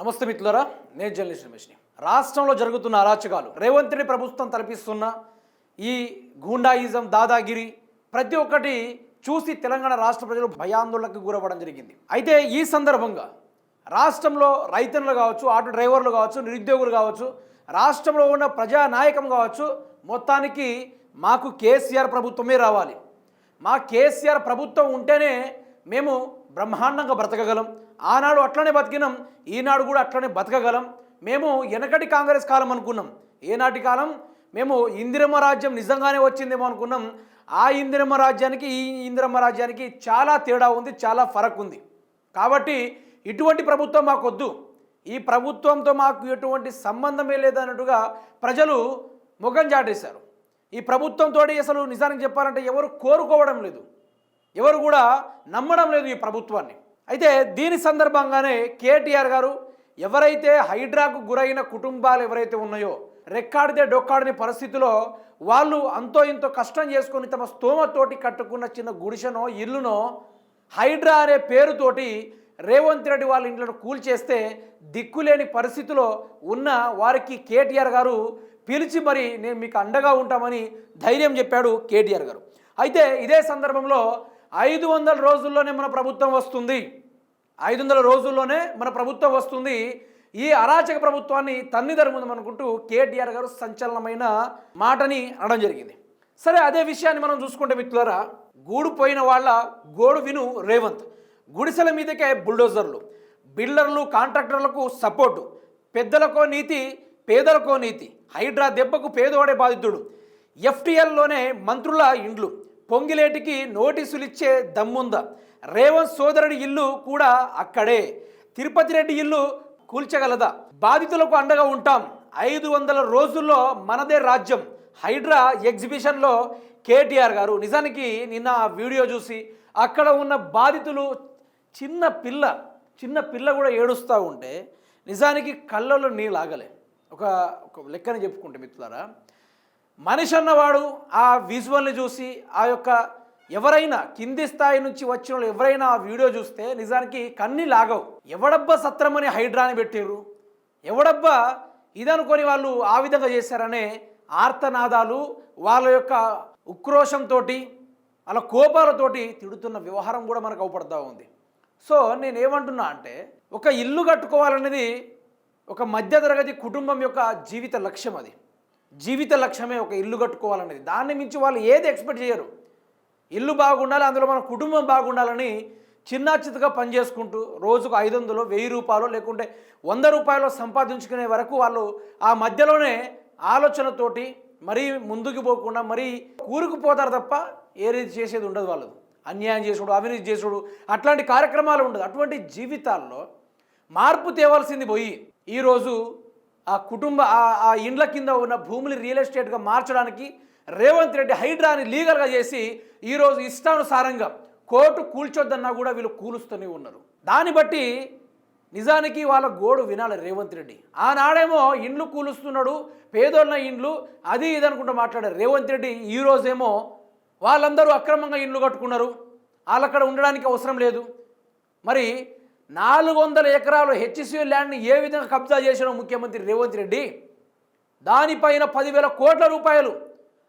నమస్తే మిత్రులరా నేను జర్నలిస్ట్ రమేష్ని. రాష్ట్రంలో జరుగుతున్న అరాచకాలు రేవంత్ రెడ్డి ప్రభుత్వం తలపిస్తున్న ఈ గూండాయిజం దాదాగిరి ప్రతి ఒక్కటి చూసి తెలంగాణ రాష్ట్ర ప్రజలు భయాందోళనకు గురవ్వడం జరిగింది. అయితే ఈ సందర్భంగా రాష్ట్రంలో రైతన్నులు కావచ్చు ఆటో డ్రైవర్లు కావచ్చు నిరుద్యోగులు కావచ్చు రాష్ట్రంలో ఉన్న ప్రజానాయకం కావచ్చు మొత్తానికి మాకు కేసీఆర్ ప్రభుత్వమే రావాలి. మా కేసీఆర్ ప్రభుత్వం ఉంటేనే మేము బ్రహ్మాండంగా బ్రతకగలం. ఆనాడు అట్లనే బతికినాం ఈనాడు కూడా అట్లనే బతకగలం. మేము వెనకటి కాంగ్రెస్ కాలం అనుకున్నాం. ఏనాటి కాలం? మేము ఇందిరమ్మ రాజ్యం నిజంగానే వచ్చిందేమో అనుకున్నాం. ఆ ఇందిరమ్మ రాజ్యానికి ఈ ఇందిరమ్మ రాజ్యానికి చాలా తేడా ఉంది చాలా ఫరక్ ఉంది. కాబట్టి ఇటువంటి ప్రభుత్వం మాకు వద్దు ఈ ప్రభుత్వంతో మాకు ఎటువంటి సంబంధమే లేదన్నట్టుగా ప్రజలు ముఖం చాటేశారు. ఈ ప్రభుత్వంతో అసలు నిజానికి చెప్పాలంటే ఎవరు కోరుకోవడం లేదు. ఎవరు కూడా నమ్మడం లేదు ఈ ప్రభుత్వాన్ని. అయితే దీని సందర్భంగానే కేటీఆర్ గారు ఎవరైతే హైడ్రాకు గురైన కుటుంబాలు ఎవరైతే ఉన్నాయో రెక్కాడితే డొక్కాడని పరిస్థితిలో వాళ్ళు అంతో ఇంతో కష్టం చేసుకొని తమ స్తోమతోటి కట్టుకున్న చిన్న గుడిసెనో ఇల్లునో హైడ్రా అనే పేరుతోటి రేవంత్ రెడ్డి వాళ్ళ ఇంట్లో కూల్చేస్తే దిక్కులేని పరిస్థితిలో ఉన్న వారికి కేటీఆర్ గారు పిలిచి మరి నేను మీకు అండగా ఉంటామని ధైర్యం చెప్పాడు కేటీఆర్ గారు. అయితే ఇదే సందర్భంలో ఐదు వందల రోజుల్లోనే మన ప్రభుత్వం వస్తుంది. ఐదు వందల రోజుల్లోనే మన ప్రభుత్వం వస్తుంది. ఈ అరాచక ప్రభుత్వాన్ని తన్నిదరుముందాం అనుకుంటూ కేటీఆర్ గారు సంచలనమైన మాటని అనడం జరిగింది. సరే అదే విషయాన్ని మనం చూసుకుంటే మిత్రులారా గూడు పోయిన వాళ్ళ గోడు విను రేవంత్. గుడిసెల మీదకే బుల్డోజర్లు బిల్డర్లు కాంట్రాక్టర్లకు సపోర్టు పెద్దలకో నీతి పేదలకో నీతి హైడ్రా దెబ్బకు పేదవాడే బాధితుడు ఎఫ్టీఎల్లోనే మంత్రుల ఇండ్లు పొంగిలేటికి నోటీసులు ఇచ్చే దమ్ముందా. రేవంత్ సోదరుడి ఇల్లు కూడా అక్కడే. తిరుపతి రెడ్డి ఇల్లు కూల్చగలదా? బాధితులకు అండగా ఉంటాం. ఐదు వందల రోజుల్లో మనదే రాజ్యం. హైడ్రా ఎగ్జిబిషన్లో కేటీఆర్ గారు. నిజానికి నిన్న ఆ వీడియో చూసి అక్కడ ఉన్న బాధితులు చిన్న పిల్ల చిన్న పిల్ల కూడా ఏడుస్తూ ఉంటే నిజానికి కళ్ళలో నీళ్ళు ఆగలే. ఒక ఒక లెక్కని చెప్పుకుంటే మిత్రులారా మనిషి అన్నవాడు ఆ విజువల్ని చూసి ఆ యొక్క ఎవరైనా కింది స్థాయి నుంచి వచ్చిన వాళ్ళు ఎవరైనా ఆ వీడియో చూస్తే నిజానికి కన్ని లాగవు. ఎవడబ్బా సత్రమని హైడ్రాని పెట్టిర్రు? ఎవడబ్బా ఇదనుకొని వాళ్ళు ఆ విధంగా చేశారనే ఆర్తనాదాలు వాళ్ళ యొక్క ఉక్రోషంతో వాళ్ళ కోపాలతోటి తిడుతున్న వ్యవహారం కూడా మనకు అవపడతా ఉంది. సో నేను ఏమంటున్నా అంటే ఒక ఇల్లు కట్టుకోవాలనేది ఒక మధ్యతరగతి కుటుంబం యొక్క జీవిత లక్ష్యం అది. జీవిత లక్ష్యమే ఒక ఇల్లు కట్టుకోవాలనేది. దాన్ని మించి వాళ్ళు ఏది ఎక్స్పెక్ట్ చేయరు. ఇల్లు బాగుండాలి అందులో మన కుటుంబం బాగుండాలని చిన్న చితగా పనిచేసుకుంటూ రోజుకు ఐదు వందలు వెయ్యి రూపాయలు లేకుంటే వంద రూపాయలు సంపాదించుకునే వరకు వాళ్ళు ఆ మధ్యలోనే ఆలోచనతోటి మరీ ముందుకు పోకుండా మరీ కూరుకుపోతారు తప్ప ఏది చేసేది ఉండదు వాళ్ళు అన్యాయం చేసుడు అవినీతి చేసుడు అట్లాంటి కార్యక్రమాలు ఉండదు. అటువంటి జీవితాల్లో మార్పు తేవాల్సింది పోయి ఈరోజు ఆ కుటుంబ ఆ- ఆ ఇండ్ల కింద ఉన్న భూములు రియల్ ఎస్టేట్గా మార్చడానికి రేవంత్ రెడ్డి హైడ్రాని లీగల్గా చేసి ఈరోజు ఇష్టానుసారంగా కోర్టు కూల్చొద్దన్నా కూడా వీళ్ళు కూలుస్తూనే ఉన్నారు. దాన్ని బట్టి నిజానికి వాళ్ళ గోడు వినాలి రేవంత్ రెడ్డి. ఆనాడేమో ఇండ్లు కూలుస్తున్నాడు పేదోళ్ళ ఇండ్లు అది ఇది అనుకుంటూ మాట్లాడారు రేవంత్ రెడ్డి. ఈరోజేమో వాళ్ళందరూ అక్రమంగా ఇండ్లు కట్టుకున్నారు. వాళ్ళు అక్కడ ఉండడానికి అవసరం లేదు. మరి నాలుగు వందల ఎకరాలు హెచ్సియు ల్యాండ్ని ఏ విధంగా కబ్జా చేసిన ముఖ్యమంత్రి రేవంత్ రెడ్డి? దానిపైన పదివేల కోట్ల రూపాయలు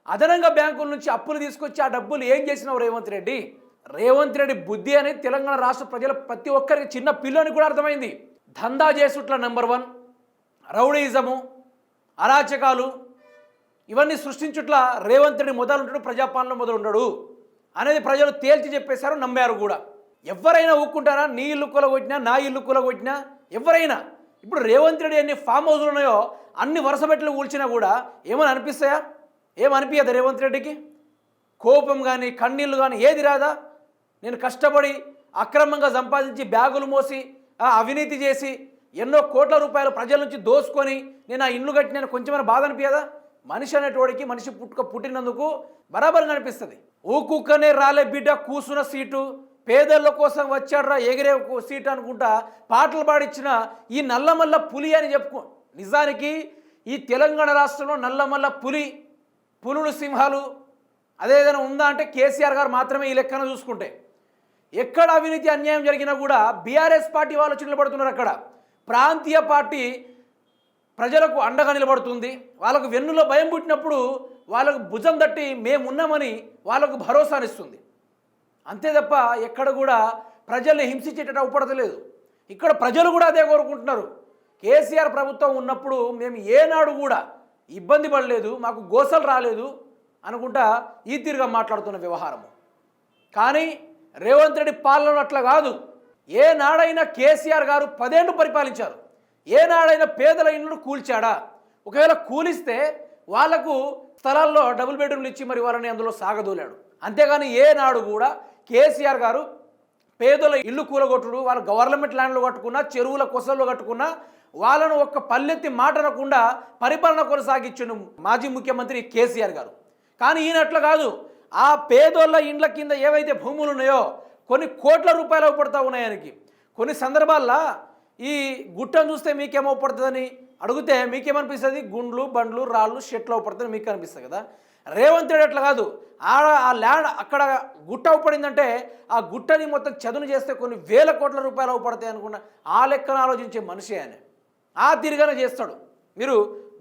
అదనంగా బ్యాంకుల నుంచి అప్పులు తీసుకొచ్చి ఆ డబ్బులు ఏం చేసినావు రేవంత్ రెడ్డి? రేవంత్ రెడ్డి బుద్ధి అనేది తెలంగాణ రాష్ట్ర ప్రజల ప్రతి ఒక్కరికి చిన్న పిల్లని కూడా అర్థమైంది. దందా చేసుట్ల నెంబర్ వన్ రౌడీయిజము అరాచకాలు ఇవన్నీ సృష్టించుట్ల రేవంత్ రెడ్డి మొదలుంటాడు ప్రజాపాలన మొదలుంటాడు అనేది ప్రజలు తేల్చి చెప్పేశారు నమ్మారు కూడా. ఎవరైనా ఊక్కుంటారా? నీ ఇల్లు కొలగొట్టినా నా ఇల్లు కొలగొట్టినా? ఎవరైనా? ఇప్పుడు రేవంత్ రెడ్డి ఎన్ని ఫామ్ హౌస్లు ఉన్నాయో అన్ని వరుస పెట్లు కూల్చినా కూడా ఏమని అనిపిస్తాయా? ఏమనిపించదు రేవంత్ రెడ్డికి? కోపం కానీ కన్నీళ్ళు కానీ ఏది రాదా? నేను కష్టపడి అక్రమంగా సంపాదించి బ్యాగులు మోసి అవినీతి చేసి ఎన్నో కోట్ల రూపాయలు ప్రజల నుంచి దోసుకొని నేను ఆ ఇండ్లు కట్టిన కొంచెమైనా బాధ అనిపించదా మనిషి అనేటోడికి మనిషి పుట్టుక పుట్టినందుకు బరాబర్గా అనిపిస్తుంది. ఊకుక్కనే రాలే బిడ్డ కూసున్న సీటు. పేదల కోసం వచ్చాడ్రా ఎగిరే సీట్ అనుకుంటా పాటలు పాడిచ్చిన ఈ నల్లమల్ల పులి అని చెప్పుకో. నిజానికి ఈ తెలంగాణ రాష్ట్రంలో నల్లమల్ల పులి పులులు సింహాలు అదేదైనా ఉందా అంటే కేసీఆర్ గారు మాత్రమే ఈ లెక్కన చూసుకుంటే. ఎక్కడ అవినీతి అన్యాయం జరిగినా కూడా బీఆర్ఎస్ పార్టీ వాళ్ళు నిలబడుతున్నారు అక్కడ. ప్రాంతీయ పార్టీ ప్రజలకు అండగా నిలబడుతుంది. వాళ్ళకు వెన్నులో భయం పుట్టినప్పుడు వాళ్ళకు భుజం తట్టి మేమున్నామని వాళ్ళకు భరోసానిస్తుంది. అంతే తప్ప ఎక్కడ కూడా ప్రజల్ని హింసించేటట్టు అవపడతలేదు ఇక్కడ ప్రజలు కూడా అదే కోరుకుంటున్నారు. కేసీఆర్ ప్రభుత్వం ఉన్నప్పుడు మేము ఏనాడు కూడా ఇబ్బంది పడలేదు మాకు గోసలు రాలేదు అనుకుంటా ఈ తీరుగా మాట్లాడుతున్న వ్యవహారము. కానీ రేవంత్ రెడ్డి పాలన అట్లా కాదు. ఏనాడైనా కేసీఆర్ గారు పదేళ్ళు పరిపాలించారు. ఏనాడైనా పేదల ఇళ్ళు కూల్చాడా? ఒకవేళ కూలిస్తే వాళ్ళకు స్థలాల్లో డబుల్ బెడ్రూమ్లు ఇచ్చి మరి వాళ్ళని అందులో సాగదోలాడు. అంతేగాని ఏనాడు కూడా కేసీఆర్ గారు పేదల ఇల్లు కూలగొట్టుడు వాళ్ళు గవర్నమెంట్ ల్యాండ్లు కట్టుకున్నా చెరువుల కొసల్లో కట్టుకున్నా వాళ్ళను ఒక్క పల్లెత్తి మాటనకుండా పరిపాలన కొనసాగించిన మాజీ ముఖ్యమంత్రి కేసీఆర్ గారు. కానీ ఈయనట్లు కాదు. ఆ పేదోళ్ళ ఇండ్ల కింద ఏవైతే భూములు ఉన్నాయో కొన్ని కోట్ల రూపాయలు పడతా ఉన్నాయి ఆయనకి. కొన్ని సందర్భాల్లో ఈ గుట్టను చూస్తే మీకేమో పడుతుందని అడిగితే మీకేమనిపిస్తుంది? గుండ్లు బండ్లు రాళ్ళు షెట్లు పడుతుంది మీకు అనిపిస్తుంది కదా. రేవంత్ రెడ్డి అట్లా కాదు. ఆడ ఆ ల్యాండ్ అక్కడ గుట్ట అవపడిందంటే ఆ గుట్టని మొత్తం చదును చేస్తే కొన్ని వేల కోట్ల రూపాయలు అవపడతాయి అనుకున్న ఆ లెక్కన ఆలోచించే మనిషి ఆయన. ఆ తిరిగానే చేస్తాడు. మీరు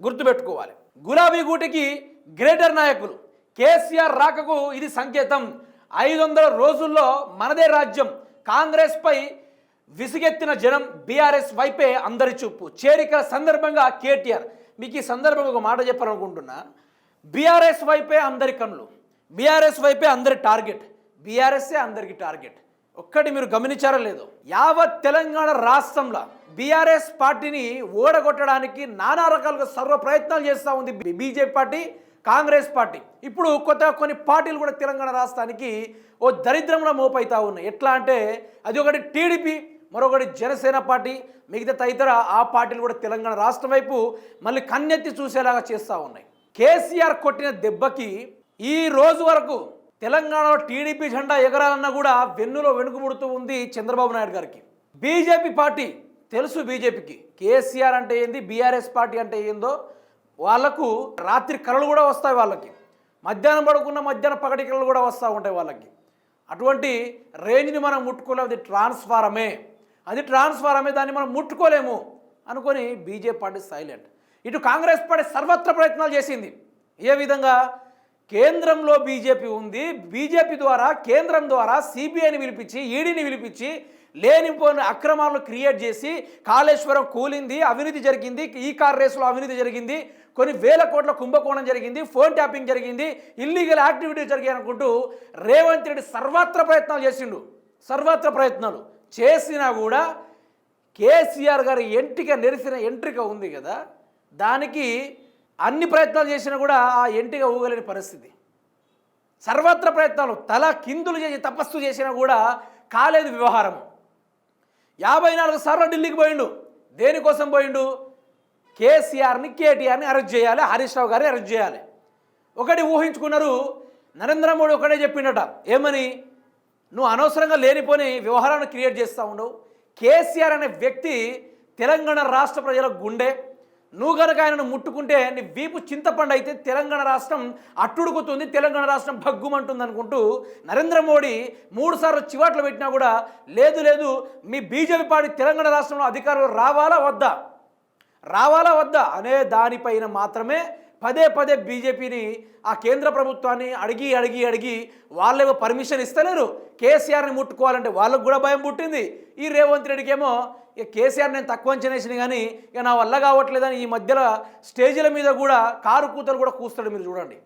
గుర్తుపెట్టుకోవాలి. గులాబీ గూటికి గ్రేటర్ నాయకులు కేసీఆర్ రాకకు ఇది సంకేతం. ఐదు వందల రోజుల్లో మనదే రాజ్యం. కాంగ్రెస్పై విసిగెత్తిన జనం బీఆర్ఎస్ వైపే అందరి చూపు. చేరికల సందర్భంగా కేటీఆర్. మీకు ఈ సందర్భంగా ఒక మాట చెప్పాలనుకుంటున్నా. బీఆర్ఎస్ వైపే అందరి కన్నులు. బీఆర్ఎస్ వైపే అందరి టార్గెట్. బీఆర్ఎస్ఏ అందరికి టార్గెట్. ఒక్కటి మీరు గమనించారో లేదో యావత్ తెలంగాణ రాష్ట్రంలో బీఆర్ఎస్ పార్టీని ఓడగొట్టడానికి నానా రకాలుగా సర్వ ప్రయత్నాలు చేస్తూ ఉంది బీజేపీ పార్టీ కాంగ్రెస్ పార్టీ. ఇప్పుడు కొత్త కొన్ని పార్టీలు కూడా తెలంగాణ రాష్ట్రానికి ఓ దరిద్రంలో మోపైతా ఉన్నాయి. ఎట్లా అంటే అది ఒకటి టీడీపీ మరొకటి జనసేన పార్టీ మిగతా తదితర ఆ పార్టీలు కూడా తెలంగాణ రాష్ట్రం వైపు మళ్ళీ కన్నెత్తి చూసేలాగా చేస్తూ ఉన్నాయి. కేసీఆర్ కొట్టిన దెబ్బకి ఈ రోజు వరకు తెలంగాణలో టీడీపీ జెండా ఎగరాలన్నా కూడా వెన్నులో వెనుకబడుతూ ఉంది చంద్రబాబు నాయుడు గారికి. బీజేపీ పార్టీ తెలుసు బీజేపీకి. కేసీఆర్ అంటే ఏంది బీఆర్ఎస్ పార్టీ అంటే ఏందో వాళ్ళకు రాత్రి కళలు కూడా వస్తాయి వాళ్ళకి. మధ్యాహ్నం పడుకున్న మధ్యాహ్నం పగటి కళలు కూడా వస్తూ ఉంటాయి వాళ్ళకి. అటువంటి రేంజ్ని మనం ముట్టుకోలేము అది ట్రాన్స్ఫారమే. అది ట్రాన్స్ఫారమే దాన్ని మనం ముట్టుకోలేము అనుకొని బీజేపీ పార్టీ సైలెంట్. ఇటు కాంగ్రెస్ పార్టీ సర్వత్ర ప్రయత్నాలు చేసింది. ఏ విధంగా? కేంద్రంలో బీజేపీ ఉంది. బీజేపీ ద్వారా కేంద్రం ద్వారా సిబిఐని పిలిపించి ఈడీని పిలిపించి లేనిపోయిన అక్రమాలను క్రియేట్ చేసి కాళేశ్వరం కూలింది అవినీతి జరిగింది ఈ కార్ రేసులో అవినీతి జరిగింది కొన్ని వేల కోట్ల కుంభకోణం జరిగింది ఫోన్ ట్యాపింగ్ జరిగింది ఇల్లీగల్ యాక్టివిటీ జరిగాయి అనుకుంటూ రేవంత్ రెడ్డి సర్వత్ర ప్రయత్నాలు చేసిండు. సర్వత్ర ప్రయత్నాలు చేసినా కూడా కేసీఆర్ గారి ఎంటిక నెరిసిన ఎంట్రిక ఉంది కదా. దానికి అన్ని ప్రయత్నాలు చేసినా కూడా ఆ ఎంటిగా ఊగలేని పరిస్థితి. సర్వత్ర ప్రయత్నాలు తల కిందులు చేసి తపస్సు చేసినా కూడా కాలేదు వ్యవహారం. యాభై నాలుగు సార్లు ఢిల్లీకి పోయిండు. దేనికోసం పోయిండు? కేసీఆర్ని కేటీఆర్ని అరెస్ట్ చేయాలి హరీష్ రావు గారిని అరెస్ట్ చేయాలి. ఒకటి ఊహించుకున్నారు నరేంద్ర మోడీ ఒకటే చెప్పిండట ఏమని? నువ్వు అనవసరంగా లేనిపోని వ్యవహారాన్ని క్రియేట్ చేస్తూ ఉండవు కేసీఆర్ అనే వ్యక్తి తెలంగాణ రాష్ట్ర ప్రజల గుండె. నువ్వు కనుక ఆయనను ముట్టుకుంటే నీ వీపు చింతపండు అయితే తెలంగాణ రాష్ట్రం అట్టుడుకుతుంది తెలంగాణ రాష్ట్రం భగ్గుమంటుంది అనుకుంటూ నరేంద్ర మోడీ మూడుసార్లు చివాట్లు పెట్టినా కూడా లేదు లేదు మీ బీజేపీ పార్టీ తెలంగాణ రాష్ట్రంలో అధికారులు రావాలా వద్దా? రావాలా వద్దా? అనే దానిపైన మాత్రమే పదే పదే బీజేపీని ఆ కేంద్ర ప్రభుత్వాన్ని అడిగి అడిగి అడిగి వాళ్ళేమో పర్మిషన్ ఇస్తలేరు. కేసీఆర్ని ముట్టుకోవాలంటే వాళ్ళకు కూడా భయం పుట్టింది. ఈ రేవంత్ రెడ్డికి ఏమో ఇక కేసీఆర్ నేను తక్కువ అంచనా వేసిన కానీ ఇక నా వల్ల కావట్లేదని ఈ మధ్యలో స్టేజీల మీద కూడా కారు కూతలు కూడా కూస్తాడు మీరు చూడండి.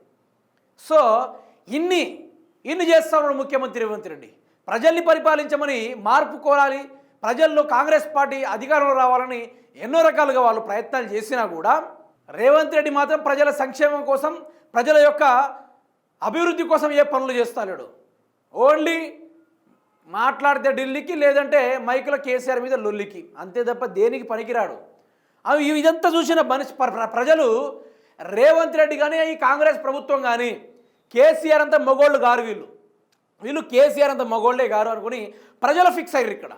సో ఇన్ని ఇన్ని చేస్తా ఉన్నాడు ముఖ్యమంత్రి రేవంత్ రెడ్డి. ప్రజల్ని పరిపాలించమని మార్పు కోరాలి. ప్రజల్లో కాంగ్రెస్ పార్టీ అధికారంలో రావాలని ఎన్నో రకాలుగా వాళ్ళు ప్రయత్నాలు చేసినా కూడా రేవంత్ రెడ్డి మాత్రం ప్రజల సంక్షేమం కోసం ప్రజల యొక్క అభివృద్ధి కోసం ఏ పనులు చేస్తాడు ఓన్లీ మాట్లాడితే ఢిల్లీకి లేదంటే మైకుల కేసీఆర్ మీద లొల్లికి. అంతే తప్ప దేనికి పనికిరాడు? అవి ఇదంతా చూసిన మనిషి ప్ర- ప్రజలు రేవంత్ రెడ్డి కానీ ఈ కాంగ్రెస్ ప్రభుత్వం కానీ కేసీఆర్ అంతా మగోళ్ళు గారు వీళ్ళు. వీళ్ళు కేసీఆర్ అంత మగోళ్ళే గారు అనుకుని ప్రజలు ఫిక్స్ అయ్యారు ఇక్కడ.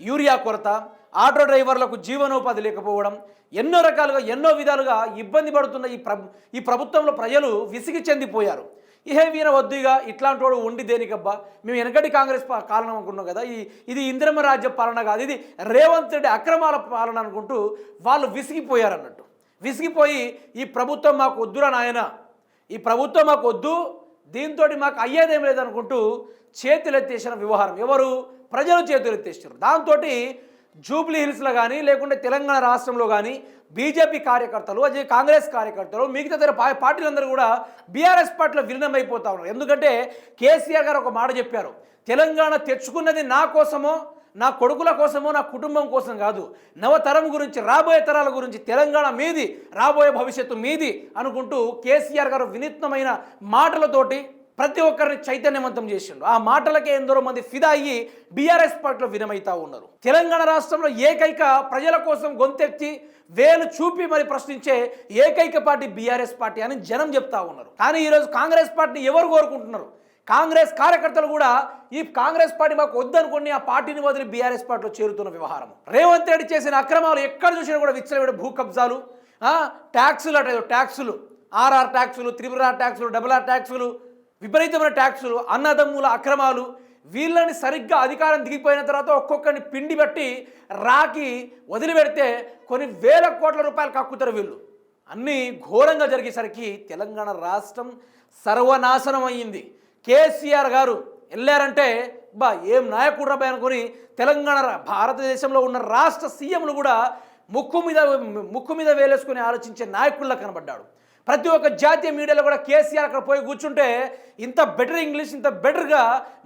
యూరియా కొరత ఆటో డ్రైవర్లకు జీవనోపాధి లేకపోవడం ఎన్నో రకాలుగా ఎన్నో విధాలుగా ఇబ్బంది పడుతున్న ఈ ప్ర ఈ ప్రభుత్వంలో ప్రజలు విసిగి చెందిపోయారు. ఇహే వీణ వద్దుగా ఇట్లాంటి వాడు ఉండి దేనికబ్బా? మేము వెనకటి కాంగ్రెస్ పా- కారణం అనుకున్నాం కదా ఈ ఇది ఇందిరమ రాజ్య పాలన కాదు ఇది రేవంత్ రెడ్డి అక్రమాల పాలన అనుకుంటూ వాళ్ళు విసిగిపోయారు అన్నట్టు విసిగిపోయి ఈ ప్రభుత్వం మాకు వద్దురా నాయన ఈ ప్రభుత్వం మాకు వద్దు దీంతో మాకు అయ్యేదేం లేదనుకుంటూ చేతులెత్తేసిన వ్యవహారం ఎవరు? ప్రజలు చేతులెత్తేసారు దాంతో జూబ్లీ హిల్స్లో కానీ లేకుంటే తెలంగాణ రాష్ట్రంలో కానీ బీజేపీ కార్యకర్తలు అదే కాంగ్రెస్ కార్యకర్తలు మిగతా ఇతర పా- పార్టీలందరూ కూడా బీఆర్ఎస్ పార్టీలో విలీనమైపోతా ఉన్నారు. ఎందుకంటే కేసీఆర్ గారు ఒక మాట చెప్పారు తెలంగాణ తెచ్చుకున్నది నా కోసమో నా కొడుకుల కోసమో నా కుటుంబం కోసం కాదు. నవతరం గురించి రాబోయే తరాల గురించి తెలంగాణ మీది రాబోయే భవిష్యత్తు మీది అనుకుంటూ కేసీఆర్ గారు వినూత్నమైన మాటలతోటి ప్రతి ఒక్కరిని చైతన్యవంతం చేసిండు. ఆ మాటలకే ఎందరో మంది ఫిదా అయ్యి బీఆర్ఎస్ పార్టీలో వినమైతా ఉన్నారు. తెలంగాణ రాష్ట్రంలో ఏకైక ప్రజల కోసం గొంతెత్తి వేలు చూపి మరి ప్రశ్నించే ఏకైక పార్టీ బీఆర్ఎస్ పార్టీ అని జనం చెప్తా ఉన్నారు. కానీ ఈరోజు కాంగ్రెస్ పార్టీని ఎవరు కోరుకుంటున్నారు? కాంగ్రెస్ కార్యకర్తలు కూడా ఈ కాంగ్రెస్ పార్టీ మాకు వద్దనుకుని ఆ పార్టీని వదిలి బీఆర్ఎస్ పార్టీలో చేరుతున్న వ్యవహారం. రేవంత్ రెడ్డి చేసిన అక్రమాలు ఎక్కడ చూసినా కూడా విచ్చలవిడ భూ కబ్జాలు ట్యాక్సులు అట ట్యాక్సులు ఆర్ఆర్ ట్యాక్సులు త్రిపుర ట్యాక్సులు డబుల్ ఆర్ ట్యాక్సులు విపరీతమైన ట్యాక్సులు అన్నదమ్ముల అక్రమాలు వీళ్ళని సరిగ్గా అధికారం దిగిపోయిన తర్వాత ఒక్కొక్కరిని పిండి బట్టి రాకి వదిలిపెడితే కొన్ని వేల కోట్ల రూపాయలు కక్కుతారు వీళ్ళు. అన్నీ ఘోరంగా జరిగేసరికి తెలంగాణ రాష్ట్రం సర్వనాశనం అయ్యింది. కేసీఆర్ గారు వెళ్ళారంటే బా ఏం నాయకుడు రాబాయ్ అనుకుని తెలంగాణ భారతదేశంలో ఉన్న రాష్ట్ర సీఎంలు కూడా ముక్కు మీద ముక్కు మీద వేలేసుకుని ఆలోచించే నాయకుల్లా కనబడ్డాడు. ప్రతి ఒక్క జాతీయ మీడియాలో కూడా కేసీఆర్ అక్కడ పోయి కూర్చుంటే ఇంత బెటర్ ఇంగ్లీష్ ఇంత బెటర్గా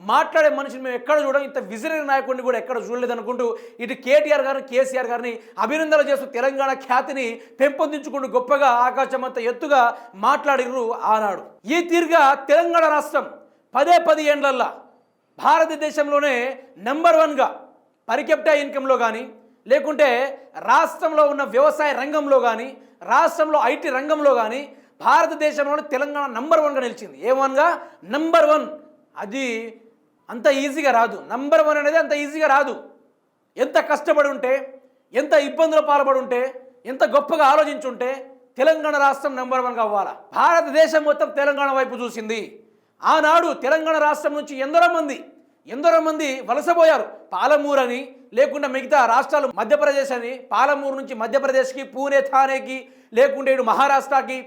మాట్లాడే మనిషిని మేము ఎక్కడ చూడం ఇంత విజనరీ నాయకుడిని కూడా ఎక్కడ చూడలేదు అనుకుంటూ ఇటు కేటీఆర్ గారిని కేసీఆర్ గారిని అభినందనలు చేస్తూ తెలంగాణ ఖ్యాతిని పెంపొందించుకుంటూ గొప్పగా ఆకాశం అంత ఎత్తుగా మాట్లాడిర్రు ఆనాడు. ఈ తీరుగా తెలంగాణ రాష్ట్రం పదే పది ఏండ్లల్లా భారతదేశంలోనే నెంబర్ వన్గా పరికెప్టా ఇన్కంలో కానీ లేకుంటే రాష్ట్రంలో ఉన్న వ్యవసాయ రంగంలో కానీ రాష్ట్రంలో ఐటీ రంగంలో కానీ భారతదేశంలోనే తెలంగాణ నంబర్ వన్గా నిలిచింది. ఏ వన్గా? Number one. అది అంత ఈజీగా రాదు. నంబర్ వన్ అనేది అంత ఈజీగా రాదు. ఎంత కష్టపడి ఉంటే ఎంత ఇబ్బందుల పాల్పడి ఉంటే ఎంత గొప్పగా ఆలోచించుంటే తెలంగాణ రాష్ట్రం నెంబర్ వన్గా అవ్వాలా? భారతదేశం మొత్తం తెలంగాణ వైపు చూసింది. ఆనాడు తెలంగాణ రాష్ట్రం నుంచి ఎందరో మంది ఎందరో మంది వలసపోయారు పాలమూరని అని లేకుండా మిగతా రాష్ట్రాలు మధ్యప్రదేశ్ అని పాలమూరు నుంచి మధ్యప్రదేశ్కి పూణే థానేకి లేకుంటే ఇటు మహారాష్ట్రకి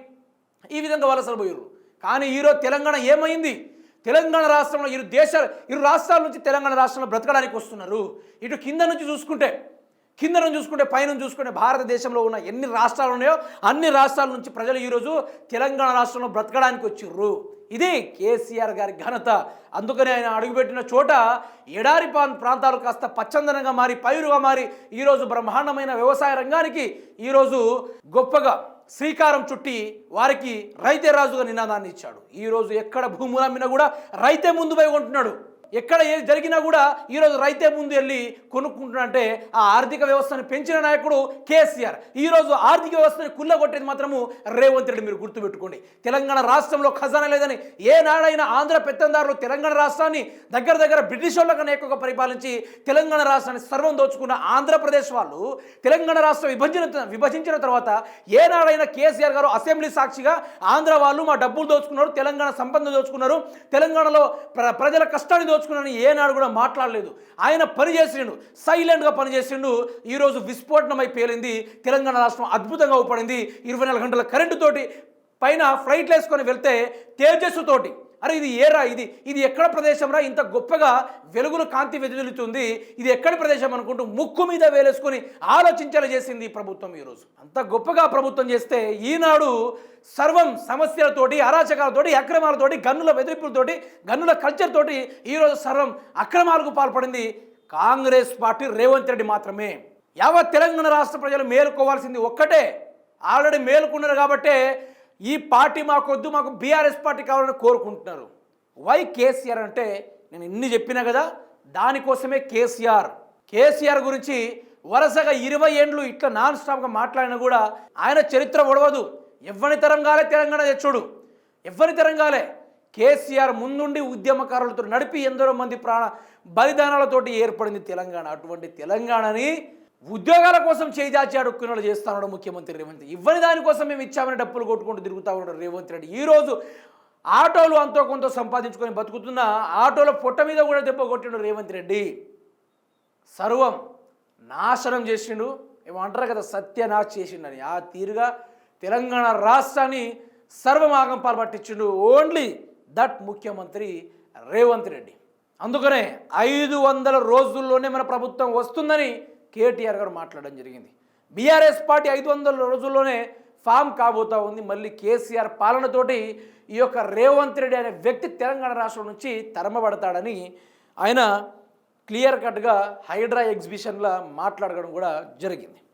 ఈ విధంగా వలసలు పోయారు కానీ ఈరోజు తెలంగాణ ఏమైంది? తెలంగాణ రాష్ట్రంలో ఇరు దేశాలు ఇరు రాష్ట్రాల నుంచి తెలంగాణ రాష్ట్రంలో బ్రతకడానికి వస్తున్నారు. ఇటు కింద నుంచి చూసుకుంటే కింద నుంచి చూసుకుంటే పైన చూసుకుంటే భారతదేశంలో ఉన్న ఎన్ని రాష్ట్రాలు ఉన్నాయో అన్ని రాష్ట్రాల నుంచి ప్రజలు ఈరోజు తెలంగాణ రాష్ట్రంలో బ్రతకడానికి వచ్చిర్రు. ఇది కేసీఆర్ గారి ఘనత. అందుకని ఆయన అడుగుపెట్టిన చోట ఎడారి ప్రాంతాలు కాస్త పచ్చందనంగా మారి పైరుగా మారి ఈరోజు బ్రహ్మాండమైన వ్యవసాయ రంగానికి ఈరోజు గొప్పగా శ్రీకారం చుట్టి వారికి రైతే రాజుగా నినాదాన్ని ఇచ్చాడు. ఈరోజు ఎక్కడ భూములు అమ్మినా కూడా రైతే ముందు పోయి కొంటున్నాడు. ఎక్కడ ఏది జరిగినా కూడా ఈరోజు రైతే ముందు వెళ్ళి కొనుక్కుంటున్నంటే ఆ ఆర్థిక వ్యవస్థను పెంచిన నాయకుడు కేసీఆర్. ఈరోజు ఆర్థిక వ్యవస్థని కుల్లగొట్టేది మాత్రము రేవంత్ రెడ్డి మీరు గుర్తుపెట్టుకోండి. తెలంగాణ రాష్ట్రంలో ఖజానా లేదని ఏ నాడైనా ఆంధ్ర పెత్తందారులు తెలంగాణ రాష్ట్రాన్ని దగ్గర దగ్గర బ్రిటిష్ వాళ్ళ కన్నా ఎక్కువగా పరిపాలించి తెలంగాణ రాష్ట్రాన్ని సర్వం దోచుకున్న ఆంధ్రప్రదేశ్ వాళ్ళు తెలంగాణ రాష్ట్రం విభజన విభజించిన తర్వాత ఏ నాడైనా కేసీఆర్ గారు అసెంబ్లీ సాక్షిగా ఆంధ్ర వాళ్ళు మా డబ్బులు దోచుకున్నారు తెలంగాణ సంపద దోచుకున్నారు తెలంగాణలో ప్ర ప్రజల కష్టాన్ని దోచుకున్నాను ఏనాడు కూడా మాట్లాడలేదు. ఆయన పనిచేసిండు. సైలెంట్గా పనిచేసిండు. ఈరోజు విస్ఫోటనమై పేలింది. తెలంగాణ రాష్ట్రం అద్భుతంగా ఊపడింది. ఇరవై నాలుగు గంటల కరెంటు తోటి పైన ఫ్లైట్లు వేసుకొని వెళ్తే తేజస్సు తోటి. అరే ఇది ఏరా ఇది? ఇది ఎక్కడ ప్రదేశంరా ఇంత గొప్పగా వెలుగులు కాంతి వెదులుతుంది ఇది ఎక్కడి ప్రదేశం అనుకుంటూ ముక్కు మీద వేలేసుకొని ఆలోచించేలా చేసింది ఈ ప్రభుత్వం ఈరోజు. అంత గొప్పగా ప్రభుత్వం చేస్తే ఈనాడు సర్వం సమస్యలతోటి అరాచకాలతోటి అక్రమాలతోటి గన్నుల బెదిరింపులతోటి గన్నుల కల్చర్ తోటి ఈరోజు సర్వం అక్రమాలకు పాల్పడింది కాంగ్రెస్ పార్టీ రేవంత్ రెడ్డి మాత్రమే. యావత్ తెలంగాణ రాష్ట్ర ప్రజలు మేలుకోవాల్సింది ఒక్కటే. ఆల్రెడీ మేలుకున్నారు కాబట్టే ఈ పార్టీ మాకొద్దు మాకు బీఆర్ఎస్ పార్టీ కావాలని కోరుకుంటున్నారు. వై కేసీఆర్ అంటే నేను ఇన్ని చెప్పినా కదా దానికోసమే కేసీఆర్. కేసీఆర్ గురించి వరుసగా ఇరవై ఏండ్లు ఇట్లా నాన్ స్టాప్గా మాట్లాడినా కూడా ఆయన చరిత్ర ఒడవదు ఎవ్వని తరంగాలే తెలంగాణ తెచ్చుడు ఎవ్వని తరంగాలే. కేసీఆర్ ముందుండి ఉద్యమకారులతో నడిపి ఎందరో మంది ప్రాణ బలిదానాలతోటి ఏర్పడింది తెలంగాణ. అటువంటి తెలంగాణని ఉద్యోగాల కోసం చేజాచి అడుక్కున్న చేస్తానడు ముఖ్యమంత్రి రేవంత్ రెడ్డి. ఇవ్వని దానికోసం మేము ఇచ్చామని డప్పులు కొట్టుకుంటూ తిరుగుతా ఉన్నాడు రేవంత్ రెడ్డి. ఈరోజు ఆటోలు అంతో కొంత సంపాదించుకొని బతుకుతున్న ఆటోల పొట్ట మీద కూడా దెబ్బ కొట్టిండు రేవంత్ రెడ్డి. సర్వం నాశనం చేసిండు. ఏమంటారు కదా సత్యనాశ చేసిండని. ఆ తీరుగా తెలంగాణ రాష్ట్రాన్ని సర్వమాగం పాల్పట్టించిండు ఓన్లీ దట్ ముఖ్యమంత్రి రేవంత్ రెడ్డి. అందుకనే ఐదు వందల రోజుల్లోనే మన ప్రభుత్వం వస్తుందని కేటీఆర్ గారు మాట్లాడడం జరిగింది. బీఆర్ఎస్ పార్టీ ఐదు వందల రోజుల్లోనే ఫామ్ కాబోతా ఉంది. మళ్ళీ కేసీఆర్ పాలనతోటి ఈ యొక్క రేవంత్ రెడ్డి అనే వ్యక్తి తెలంగాణ రాష్ట్రం నుంచి తరమబడతాడని ఆయన క్లియర్ కట్గా హైడ్రా ఎగ్జిబిషన్లో మాట్లాడడం కూడా జరిగింది.